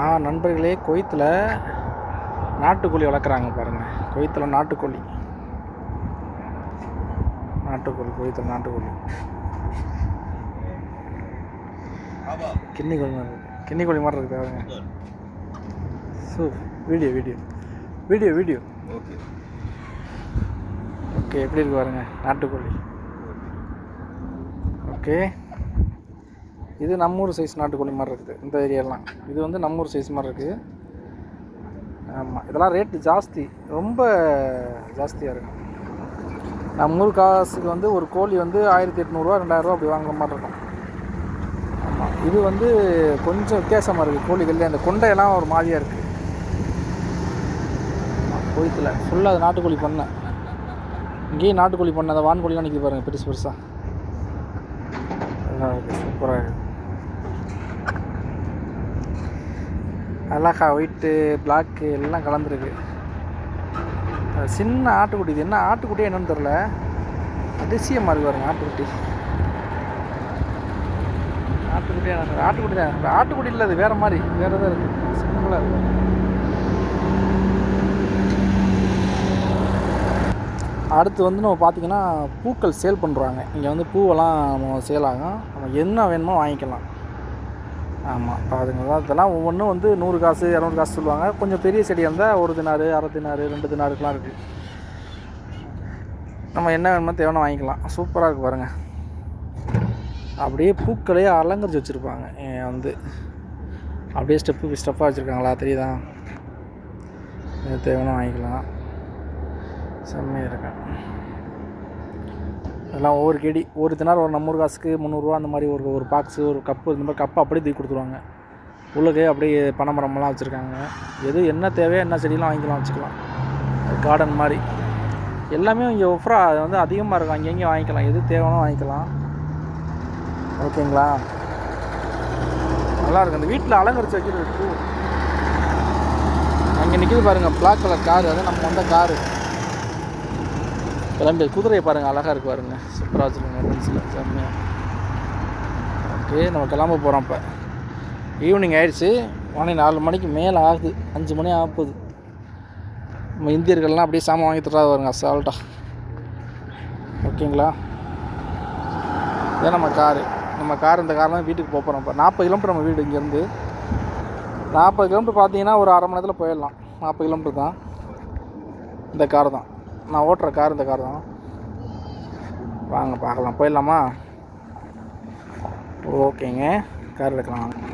ஆ நண்பர்களே கொய்த்தில் நாட்டுக்கோழி வளர்க்குறாங்க பாருங்கள் கொய்த்தில் நாட்டுக்கோழி. நாட்டுக்கோழி கொய்த்தில் நாட்டுக்கோழி. கிண்ணி கோழி மாதிரி இருக்குது கிண்ணி கோழி மாதிரி இருக்குது பாருங்க. சூ video video video video okay okay எப்படி இருக்கு பாருங்க நாட்டுக்கோழி. ஓகே இது நம்மூர் சைஸ் நாட்டுக்கோழி மாதிரி இருக்குது இந்த ஏரியாலாம் இது வந்து நம்மூர் சைஸ் மாதிரி இருக்குது. ஆமாம் இதெல்லாம் ரேட்டு ஜாஸ்தி. ரொம்ப ஜாஸ்தியாக இருக்கும் நம்ம ஊர் காசுக்கு வந்து ஒரு கோழி வந்து ஆயிரத்தி எட்நூறுரூவா ரெண்டாயிரரூவா அப்படி வாங்குற மாதிரி இருக்கும். ஆமாம் இது வந்து கொஞ்சம் வித்தியாசமாக இருக்குது கோழிகள்லேயே அந்த கொண்டையெல்லாம் ஒரு மாதிரியாக இருக்குது கோயத்தில் ஃபுல்லாக அது நாட்டுக்கோழி பண்ணேன் இங்கேயும் நாட்டுக்கோழி பண்ண அந்த வான்கோழிலாம் நிற்கிது பாருங்கள் பெருசு பெருசாக நல்லா இருக்குது சூப்பராக இருக்குது அழகா ஒயிட்டு பிளாக்கு எல்லாம் கலந்துருக்கு. சின்ன ஆட்டுக்குட்டி இது என்ன ஆட்டுக்குட்டியே என்னன்னு தெரில அதிசயமாக இருக்கு பாருங்க ஆட்டுக்குட்டி. ஆட்டுக்குட்டியாக ஆட்டுக்குட்டி தான். ஆட்டுக்குட்டி இல்லை அது வேறு மாதிரி. வேறு தான் இருக்குது சிம்பிளாக இருக்குது அடுத்து வந்து நம்ம பார்த்திங்கன்னா பூக்கள் சேல் பண்ணுறாங்க இங்கே வந்து பூவெல்லாம் நம்ம சேல் ஆகும். நம்ம என்ன வேணுமோ வாங்கிக்கலாம். ஆமாம் பாருங்க இதெல்லாம் ஒவ்வொன்றும் வந்து நூறு காசு இரநூறு காசு சொல்லுவாங்க. கொஞ்சம் பெரிய செடியாக இருந்தால் ஒரு தினாறு அரை தினாறு ரெண்டு தினாருக்கெலாம் இருக்குது நம்ம என்ன வேணுமோ தேவையான வாங்கிக்கலாம். சூப்பராக இருக்குது பாருங்கள் அப்படியே பூக்களையே அலங்கரிச்சு வச்சுருப்பாங்க. வந்து. அப்படியே ஸ்டெப்பு ஸ்டெப்பாக வச்சுருக்காங்களா தெரியுதா? இது தேவையான வாங்கிக்கலாம். செம்மையாக இருக்கேன் அதெல்லாம் ஒவ்வொரு கெடி ஒரு தினார் ஒரு நம்மூர் காசுக்கு முந்நூறுரூவா அந்த மாதிரி ஒரு ஒரு பாக்ஸு ஒரு கப்பு இந்த மாதிரி கப்பு அப்படியே தூக்கி கொடுத்துருவாங்க. உள்ளுக்கு அப்படியே பனைமரமெல்லாம் வச்சுருக்காங்க. எது என்ன தேவையோ என்ன செடியெலாம் வாங்கிக்கலாம் வச்சுக்கலாம். கார்டன் மாதிரி. எல்லாமே இங்கே ஒஃப்ரா வந்து அதிகமாக இருக்கும். அங்கங்கே வாங்கிக்கலாம். எது தேவையான வாங்கிக்கலாம். ஓகேங்களா? நல்லாயிருக்கும் அந்த வீட்டில் அலங்கரிச்சு வைக்கிறது பூ. அங்கே நிற்கிது பாருங்கள் பிளாக் கலர் காரு அது நம்ம வந்த காரு கிளம்பி குதிரையை பாருங்கள் அழகாக இருக்கு பாருங்க. சூப்பராக வச்சுருங்க செம்மையாக ஓகே நம்ம கிளம்ப போகிறோம் இப்போ. ஈவினிங் ஆயிடுச்சு. மணி நாலு மணிக்கு மேலே ஆகுது. அஞ்சு மணி ஆகுது. நம்ம இந்தியர்கள்லாம் அப்படியே சாமான் வாங்கி தராது வருங்க அசால்ட்டாக ஓகேங்களா? இதான் நம்ம காரு. நம்ம கார் இந்த கார் தான் வீட்டுக்கு போகிறோம் இப்போ. நாற்பது கிலோமீட்டர் நம்ம வீடு இங்கேருந்து. நாற்பது கிலோமீட்டர் பார்த்தீங்கன்னா ஒரு அரை மணி நேரத்தில் போயிடலாம். நாற்பது கிலோமீட்டர் தான். இந்த கார் தான். நான் ஓட்டுற கார் இந்த கார் தான். வாங்க பார்க்கலாம். போயிடலாமா? ஓகேங்க. கார் எடுக்கலாம். வாங்க